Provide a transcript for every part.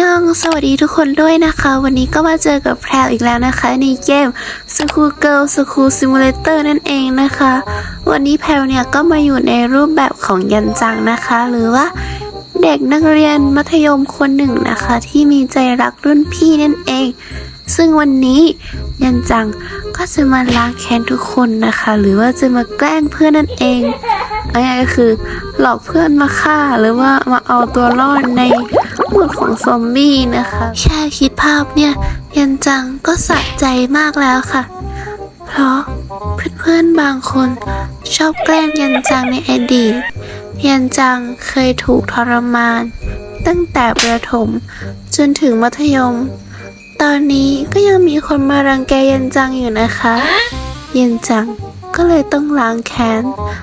ยอง สวัสดีทุกคนด้วยนะคะ วันนี้ก็มาเจอกับแพรวอีกแล้วนะคะ ในเกม School Girl School Simulator นั่นเองนะคะ วันนี้แพรวเนี่ยก็มาอยู่ในรูปแบบของยันจังนะคะ หรือว่าเด็กนักเรียนมัธยมคนหนึ่งนะคะ ที่มีใจรักรุ่นพี่นั่นเอง ซึ่งวันนี้ยันจังก็จะมาล้างแค้นทุกคนนะคะ หรือว่าจะมาแกล้งเพื่อนนั่นเองอาง่ายๆก็คือหลอกเพื่อนมาฆ่าหรือว่ามาเอาตัวรอดใน หมดของซอมบี้นะคะ แค่คิดภาพเนี่ยยันจังก็สะใจมากแล้วค่ะ เพราะเพื่อนๆบางคนชอบแกล้งยันจังในอดีตยันจังเคยถูกทรมาน ตั้งแต่ประถมจนถึงมัธยม ตอนนี้ก็ยังมีคนมารังแกยันจังอยู่นะคะยันจังก็เลยต้องล้างแค้น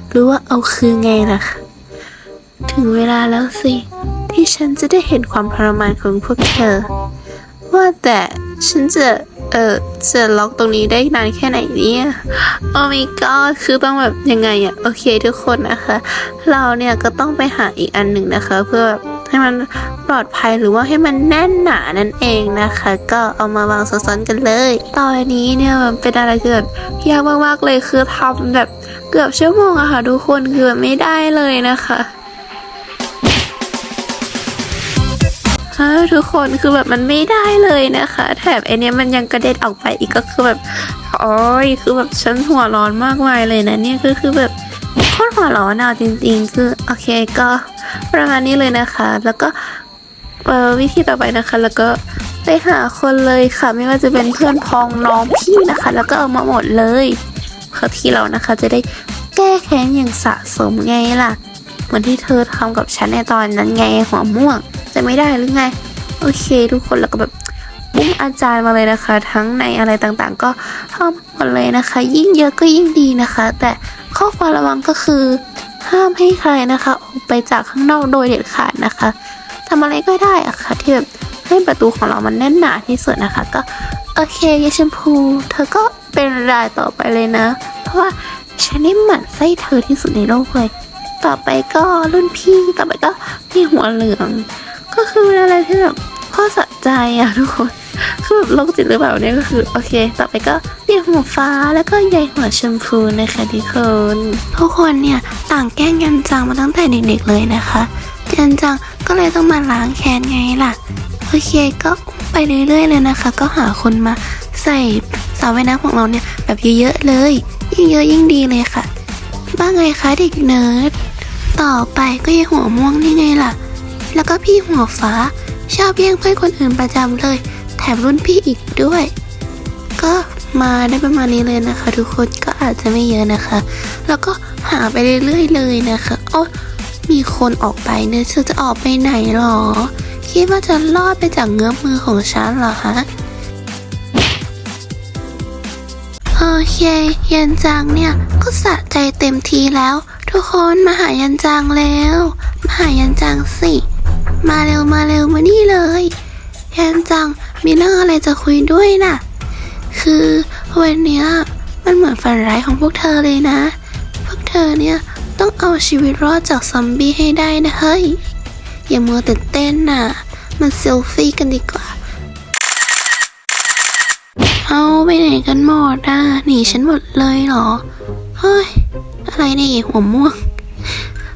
หรือว่าเอาคืนไงล่ะคะถึงเวลาแล้วสิ ที่ฉันจะได้เห็นความทรมานของพวกเธอ ว่าแต่ฉันจะเออจะล็อกตรงนี้ได้นานแค่ไหนเนี่ยโอ้ my god คือต้องแบบยังไงอะโอเคทุกคนนะคะ เราเนี่ยก็ต้องไปหาอีกอันหนึ่งนะคะ เพื่อให้มันปลอดภัยหรือว่าให้มันแน่นหนานั่นเองนะคะ ก็เอามาวางซ้อนๆกันเลยตอนนี้เนี่ยมันเป็นอะไรที่แบยากมากๆเลยคือทำแบบเกือบชั่วโมงอะค่ะทุกคนคือบไม่ได้เลยนะคะ ฮะทุกคนคือแบบมันไม่ได้เลยนะคะ แถบไอเนี้ยมันยังกระเด็นออกไปอีกก็คือแบบโอ้ยคือแบบฉันหัวร้อนมากมายเลยนะเนี่ยคือคือแบบโคตรหัวร้อนอะจริงๆ คือโอเคก็ประมาณนี้เลยนะคะ แล้วก็เอ่อวิธีต่อไปนะคะ แล้วก็ไปหาคนเลยค่ะ ไม่ว่าจะเป็นเพื่อนพ้องน้องพี่นะคะ แล้วก็เอามาหมดเลยเพื่อที่เรานะคะจะได้แก้แค้นอย่างสะสมไงล่ะ มือนที่เธอทำกับฉันในตอนนั้นไงหัวม่วงจะไม่ได้หรือไง โอเค ทุกคนแล้วก็แบบบุ้งอาจารย์มาเลยนะคะ ทั้งในอะไรต่างๆ ก็เข้ามหมดเลยนะคะ ยิ่งเยอะก็ยิ่งดีนะคะ แต่ข้อควรระวังก็คือ ห้ามให้ใครนะคะ ออกไปจากข้างนอกโดยเด็ดขาดนะคะทำอะไรก็ได้อะค่ะที่แบบให้ประตูของเรามันแน่นหนาที่สุดนะคะ ก็โอเคยายชมพู เธอก็เป็นรายต่อไปเลยนะ เพราะว่าฉันนี่หมั่นไส้เธอที่สุดในโลกเลย ต่อไปก็รุ่นพี่ต่อไปก็พี่หัวเหลือง ก็คืออะไรที่แบบข้อสะใจอะทุกคนคือแบบโรคจิตหรือเปล่าเนี่ยก็คือโอเค ต่อไปก็พี่หัวฟ้าแล้วก็ยายหัวชมพูนะคะทุกคนทุกคนเนี่ยต่างแกล้งยันจังมาตั้งแต่เด็กๆเลยนะคะยันจังก็เลยต้องมาล้างแค้นไงล่ะโอเคก็ไปเรื่อยๆเลยนะคะ ก็หาคนมาใส่สาวว่ายน้ำของเราเนี่ยแบบเยอะๆเลย ยิ่งเยอะยิ่งดีเลยค่ะบ้างไงคะเด็กเนิร์ด ต่อไปก็ยายหัวม่วงนี่ไงล่ะ แล้วก็พี่หัวฟ้า ชอบแย่งเพื่อนคนอื่นประจำเลย แถมรุ่นพี่อีกด้วย ก็มาได้ประมาณนี้เลยนะคะ ทุกคนก็อาจจะไม่เยอะนะคะ แล้วก็หาไปเรื่อยๆเลยนะคะโอ้มีคนออกไปเนี่ยเธอจะออกไปไหนหรอ คิดว่าจะรอดไปจากเงื้อมือของฉันเหรอคะโอเคยันจังเนี่ยก็สะใจเต็มทีแล้ว ทุกคนมาหายันจังแล้ว มาหายันจังสิ มาเร็วมาเร็วมานี่เลยยันจังมีเรื่องอะไรจะคุยด้วยน่ะ คือวันเนี้ยมันเหมือนฝันร้ายของพวกเธอเลยนะ พวกเธอเนี่ยต้องเอาชีวิตรอดจากซอมบี้ให้ได้นะเฮ้ย อย่ามัวแต่เต้นน่ะ มันเซลฟี่กันดีกว่า เอาไปไหนกันหมดอะหนีฉันหมดเลยเหรอ เฮ้ย อะไรเนี่ยหัวม่วง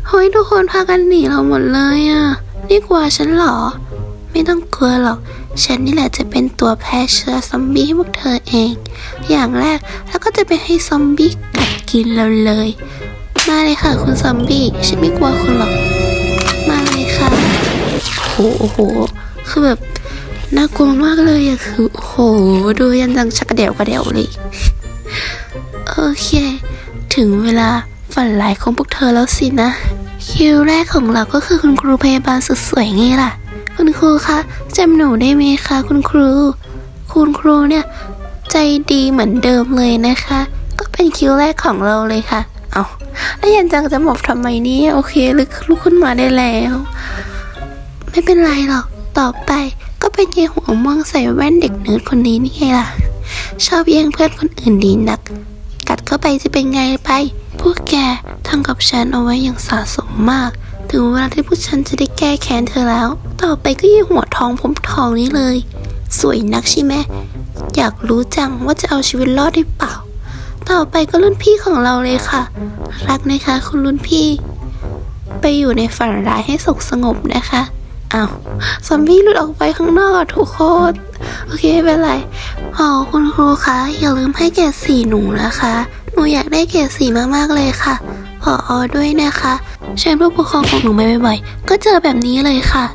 เฮ้ยทุกคนพากันหนีเราหมดเลยอะ นี่กลัวฉันเหรอ ไม่ต้องกลัวหรอก ฉันนี่แหละจะเป็นตัวแพร่เชื้อซอมบี้ให้พวกเธอเอง อย่างแรกแล้วก็จะไปให้ซอมบี้กัดกินเราเลย มาเลยค่ะคุณซอมบี้ ฉันไม่กลัวคุณหรอก มาเลยค่ะโหโอ้โห คือแบบน่ากลัวมากเลยอะคือ โห ดูยันจังชักกระเดี่ยวกระเดี่ยวเลย โอเค ถึงเวลา ฝันหลายของพวกเธอแล้วสินะ คิวแรกของเราก็คือคุณครูพยาบาลสุดสวยไงล่ะ คุณครูคะจำหนูได้ไหมคะคุณครู คุณครูเนี่ย ใจดีเหมือนเดิมเลยนะคะ ก็เป็นคิวแรกของเราเลยค่ะ เอาแล้วยันจังจะหมอบทำไมเนี่ยโอเคลุกลุกขึ้นมาได้แล้ว ไม่เป็นไรหรอกต่อไปก็เป็นยายหัวม่วงใส่แว่นเด็กเนิร์ดคนนี้นี่ไงล่ะ ชอบแย่งเพื่อนคนอื่นดีนัก กัดเข้าไปจะเป็นไงไป พวกแกทำกับฉันเอาไว้อย่างสะสมมาก ถึงเวลาที่พวกฉันจะได้แก้แค้นเธอแล้ว ต่อไปก็ยี่หัวทองผมทองนี้เลย สวยนักใช่ไหมอยากรู้จังว่าจะเอาชีวิตรอดได้เปล่า ต่อไปก็รุ่นพี่ของเราเลยค่ะ รักนะคะคุณรุ่นพี่ ไปอยู่ในฝันร้ายให้สุขสงบนะคะอ้าวซอมบี้หลุดออกไปข้างนอกอะทุกคนโอเคไม่เป็นไรอ๋อคุณครูคะอย่าลืมให้เกรดสีหนูนะคะ นูอยากได้เกรดสีมากๆเลยค่ะพออด้วยนะคะเชิญผู้ปกครองของหนูมาบ่อยๆ ก็เจอแบบนี้เลยค่ะ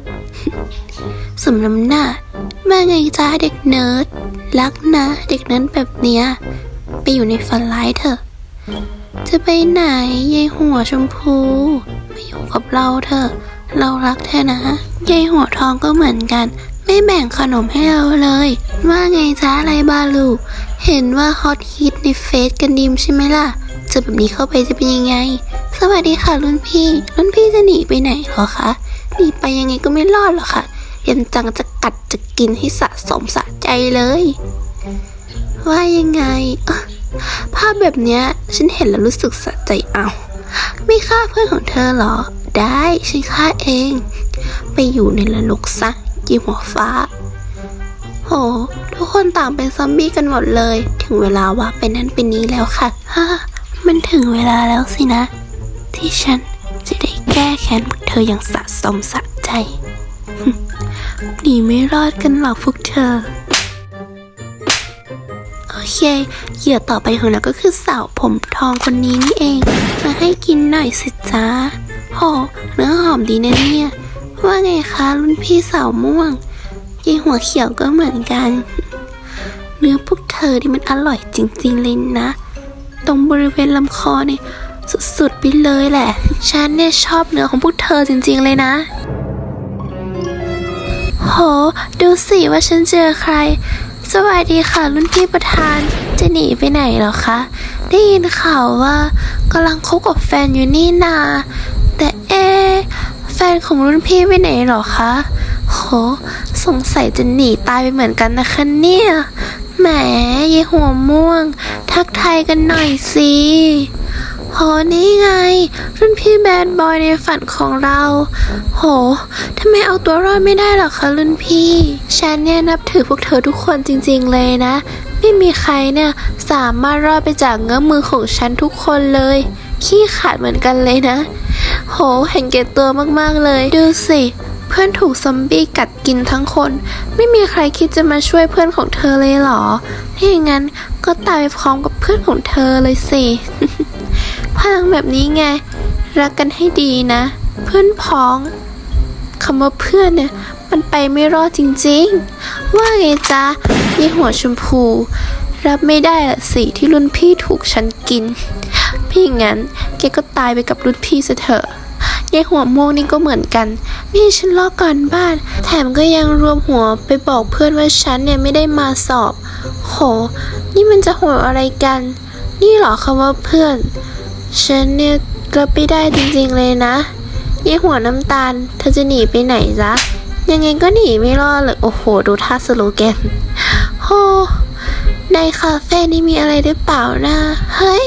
สมน้ำหน้าแม่ไงจ้าเด็กเนิร์ดรักนะ เด็กเนิร์ดแบบเนี้ยไปอยู่ในฝันร้ายเถอะ จะไปไหนยายหัวชมพูมาอยู่กับเราเถอะ เรารักเธอนะยายหัวทองก็เหมือนกัน ไม่แบ่งขนมให้เราเลย ว่าไงจ้าไรบาลู เห็นว่าฮอตฮิตในเฟซกันดิมใช่ไหมล่ะจอแบบนี้เข้าไปจะเป็นยังไง สวัสดีค่ะรุ่นพี่ รุ่นพี่จะหนีไปไหนหรอคะหนีไปยังไงก็ไม่รอดหรอกค่ะยันจังจะกัดจะกินให้สะสมสะใจเลย ว่ายังไง ภาพแบบเนี้ยฉันเห็นแล้วรู้สึกสะใจเอาไม่ฆ่าเพื่อนของเธอหรอ ได้ฉันฆ่าเอง ไปอยู่ในระลกซะ ยีหัวฟ้า โห ทุกคนต่างเป็นซอมบี้กันหมดเลย ถึงเวลาว่าเป็นนั้นเป็นนี้แล้วค่ะฮ่ามันถึงเวลาแล้วสินะ ที่ฉันจะได้แก้แค้นพวกเธออย่างสะสมสะใจหนีไม่รอดกันหรอกพวกเธอ โอเค เหยื่อต่อไปของเราก็คือสาวผมทองคนนี้นี่เอง มาให้กินหน่อยสิจ้าโหเนื้อหอมดีนะเนี่ย ว่าไงคะรุ่นพี่สาวม่วงยายหัวเขียวก็เหมือนกัน เนื้อพวกเธอที่มันอร่อยจริงๆเลยนะ ตรงบริเวณลำคอเนี่ยสุดๆไปเลยแหละ ฉันเนี่ยชอบเนื้อของพวกเธอจริงๆเลยนะ โห ดูสิว่าฉันเจอใคร สวัสดีค่ะรุ่นพี่ประธาน จะหนีไปไหนหรอคะ ได้ยินข่าวว่ากำลังคบกับแฟนอยู่นี่นา แต่เอะแฟ นของรุ่นพี่ไปไหนหรอคะ โห สงสัยจะหนีตายไปเหมือนกันนะคะเนี่ย แหมยายหัวม่วง ทักทายกันหน่อยสิโหนี่ไง รุ่นพี่แบดบอยในฝันของเรา โหทำไมเอาตัวรอดไม่ได้หรอคะรุ่นพี่ ฉันเนี่ยนับถือพวกเธอทุกคนจริงๆเลยนะ ไม่มีใครเนี่ยสามารถรอดไปจากเงื้อมือของฉันทุกคนเลย ขี้ขาดเหมือนกันเลยนะ โห เห็นแก่ตัวมากๆเลย ดูสิ เพื่อนถูกซอมบี้กัดกินทั้งคน ไม่มีใครคิดจะมาช่วยเพื่อนของเธอเลยเหรอถ้าอย่างนั้นก็ตายไปพร้อมกับเพื่อนของเธอเลยสิพลังแบบนี้ไง รักกันให้ดีนะ เพื่อนพ้องคำว่าเพื่อนเนี่ยมันไปไม่รอดจริงๆ ว่าไงจ๊ะยี่หัวชมพู รับไม่ได้ละสิที่รุ่นพี่ถูกฉันกิน พี่งั้นแกก็ตายไปกับรุ่นพี่ซะเถอะยายหัวม่วงนี่ก็เหมือนกัน นี่ฉันลอกก่อนบ้าน แถมก็ยังรวมหัวไปบอกเพื่อนว่าฉันเนี่ยไม่ได้มาสอบ โห นี่มันจะโหดอะไรกัน นี่หรอคำว่าเพื่อน ฉันเนี่ยรับไม่ได้จริงๆเลยนะยายหัวน้ำตาล เธอจะหนีไปไหนจ๊ะ ยังไงก็หนีไม่รอดเลยโอ้โห ดูท่าสโลแกน โห ในคาเฟ่นี่มีอะไรหรือเปล่านะ เฮ้ย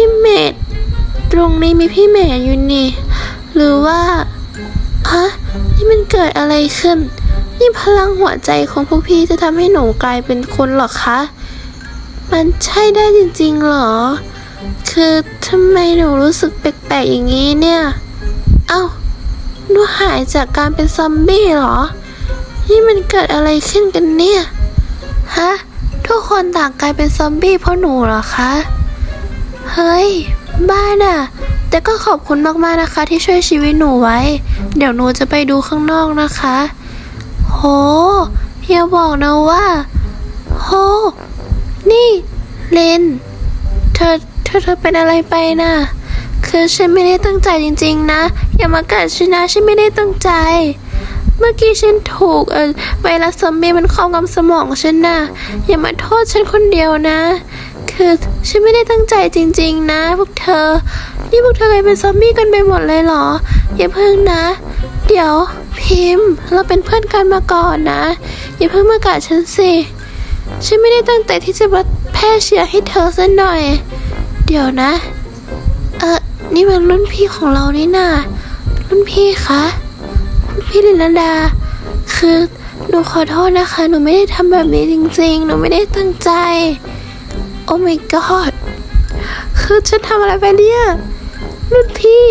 พี่เมดตรงนี้มีพี่เมดอยู่นี่ หรือว่าฮะนี่มันเกิดอะไรขึ้น นี่พลังหัวใจของพวกพี่จะทำให้หนูกลายเป็นคนหรอคะ มันใช่ได้จริงๆหรอ คือทำไมหนูรู้สึกแปลกๆอย่างนี้เนี่ย เอ้าหนูหายจากการเป็นซอมบี้หรอ นี่มันเกิดอะไรขึ้นกันเนี่ย ฮะ ทุกคนต่างกลายเป็นซอมบี้เพราะหนูหรอคะ เฮ้ย บ้าน่ะแต่ก็ขอบคุณมากๆนะคะ ที่ช่วยชีวิตหนูไว้ เดี๋ยวหนูจะไปดูข้างนอกนะคะ โหอย่าบอกนะว่า โห นี่เลนเธอเธอเธอเป็นอะไรไปน่ะคือฉันไม่ได้ตั้งใจจริงๆนะ อย่ามากัดฉันนะฉันไม่ได้ตั้งใจ เมื่อกี้ฉันถูกเออไวรัสซอมบี้มันครอบงำสมองฉันนะอย่ามาโทษฉันคนเดียวนะ คือฉันไม่ได้ตั้งใจจริง ๆ นะพวกเธอ นี่พวกเธอกลายเป็นซอมบี้กันไปหมดเลยเหรอ อย่าเพิ่งนะ เดี๋ยวพิมพ์เราเป็นเพื่อนกันมาก่อนนะ อย่าเพิ่งมากัดฉันสิ ฉันไม่ได้ตั้งใจที่จะมาแพร่เชื้อให้เธอซะหน่อย เดี๋ยวนะ เออนี่มันรุ่นพี่ของเรานี่นารุ่นพี่คะพี่ลินดา คือหนูขอโทษนะคะ หนูไม่ได้ทำแบบนี้จริง ๆ หนูไม่ได้ตั้งใจ โอ้ my god คือฉันทำอะไรไปเนี่ยรุ่นพี่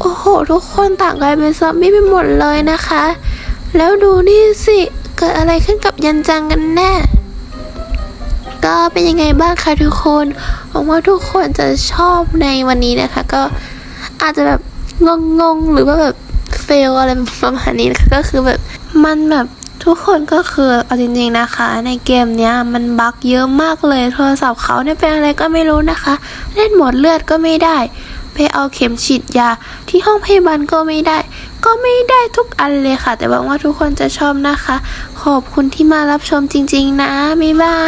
โอ้โห ทุกคนต่างกลายเป็นซอมบี้ไปหมดเลยนะคะ แล้วดูนี่สิ เกิดอะไรขึ้นกับยันจังกันแน่ ก็เป็นยังไงบ้างคะทุกคนหวังว่าทุกคนจะชอบในวันนี้นะคะ ก็อาจจะแบบงงๆ หรือว่าแบบเฟลอะไรประมาณนี้นะคะก็คือแบบมันแบบ ทุกคนก็คือเอาจริงๆนะคะ ในเกมเนี้ยมันบั๊กเยอะมากเลยโทรศัพท์เขาเนี่ยเป็นอะไรก็ไม่รู้นะคะ เล่นหมดเลือดก็ไม่ได้ ไปเอาเข็มฉีดยา ที่ห้องพยาบาลก็ไม่ได้ ก็ไม่ได้ทุกอันเลยค่ะ แต่หวังว่าทุกคนจะชอบนะคะ ขอบคุณที่มารับชมจริง ๆ นะบ๊ายบา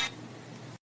ย